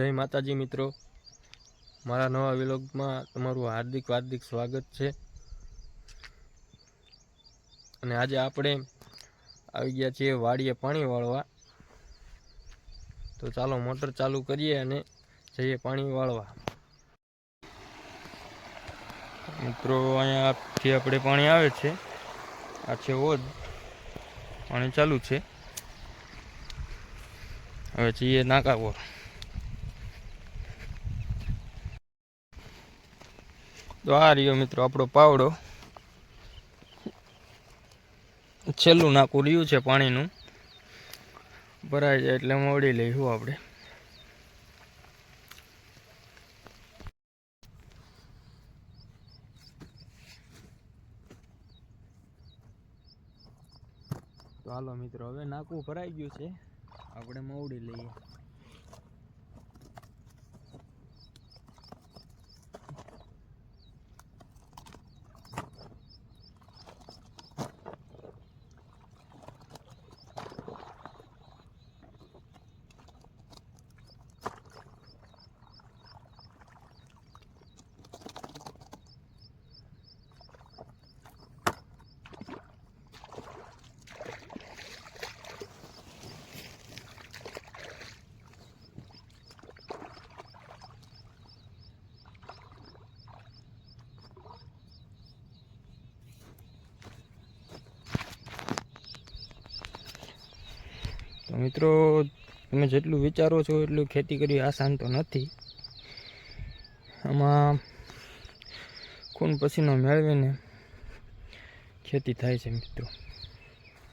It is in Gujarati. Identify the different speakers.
Speaker 1: જય માતાજી મિત્રો. મારા નવા વિલોગમાં તમારું હાર્દિક હાર્દિક સ્વાગત છે. અને આજે આપણે આવી ગયા છીએ વાડીએ પાણી વાળવા. તો ચાલો મોટર ચાલુ કરીએ અને જઈએ પાણી વાળવા. મિત્રો અહીંયાથી આપણે પાણી આવે છે. આ છે ઓજ પાણી ચાલુ છે. હવે જઈએ નાકાપોર તો આ રહ્યો મિત્રો આપણો પાવડો. છેલ્લું નાકું રહ્યું છે પાણીનું. ભરાઈ જાય એટલે મોડી લઈશું આપણે. તો હાલો મિત્રો, હવે નાકું ભરાઈ ગયું છે. આપણે મોવડી લઈએ. તો મિત્રો, તમે જેટલું વિચારો છો એટલું ખેતી કરવી આસાન તો નથી. આમાં ખૂન પસીનો મેળવીને ખેતી થાય છે મિત્રો.